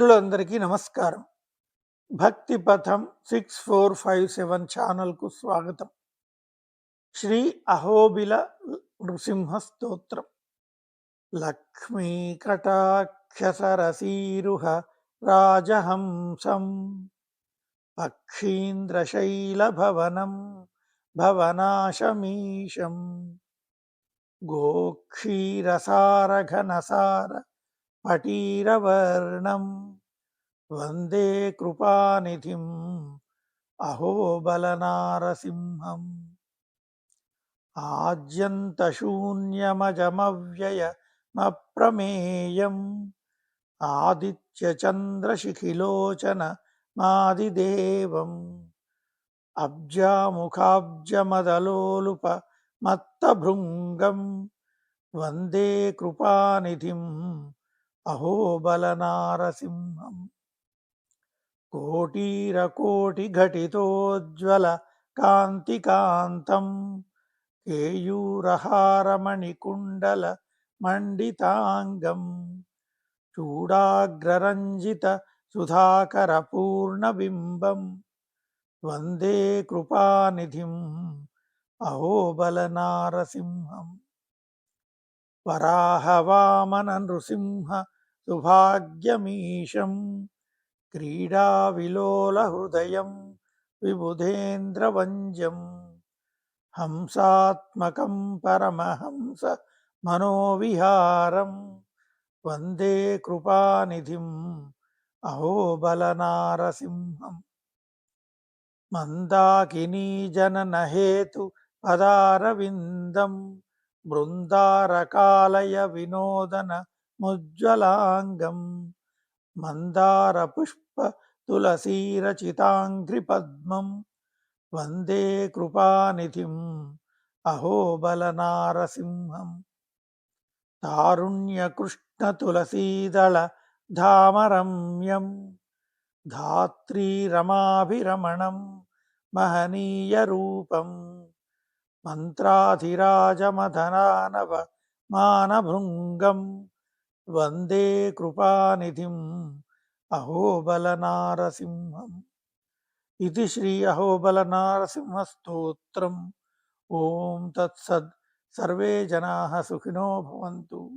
మిత్రులందరికీ నమస్కారం భక్తి పథం సిక్స్ ఫోర్ ఫైవ్ సెవెన్ ఛానల్కు స్వాగతం శ్రీ అహోబిల నృసింహ స్తోత్రం లక్ష్మీ కటాక్షసరసీరుహ రాజహంసం పక్షీంద్రశైలభవనం భవనాశమీశం గోక్షీరసారఘనసార పటీరవర్ణం. వందే కృపానిధిం. అహోబలనారసింహం ఆద్యంతశూన్యమజమవ్యయమప్రమేయం. ఆదిత్యచంద్రశిఖిలోచన మాదిదేవం. అబ్జాముఖాబ్జమదలోలుప మత్తభృంగం. వందే కృపానిధిం. అహోబలనారసింహం కోటీరకోటిఘటితోజ్వల కాంతికాంతం. కేయూరహారమణికుండల మండితాంగం. చూడాగ్రరంజిత సుధాకర పూర్ణబింబం వందే కృపానిధిం. అహోబలనారసింహం వరాహవామన నృసింహ సుభాగ్యమీశం క్రీడావిలోలహృదయం విబుధేంద్రవంద్యం హంసాత్మకం పరమహంస మనోవిహారం వందే కృపానిధిం అహోబలనారసింహం. మందాకినీ జననహేతు పదారవిందం బృందారకాలయ వినోదన ముజ్జ్వలాంగం మందార పుష్ప తులసీరచితాంఘ్రిపద్మం వందే కృపానిధిం అహోబలనారసింహం తారుణ్యకృష్ణతులసీదళ ధామరమ్యం ధాత్రీరమాభిరమణం మహనీయరూపం మంత్రాధిరాజమధనానవ మానభృంగం వందే కృపానిధిం అహోబలనారసింహం. ఇది శ్రీ అహోబలనారసింహస్తోత్రం. ఓం తత్సద్. సర్వే జనా సుఖినో భవంతు.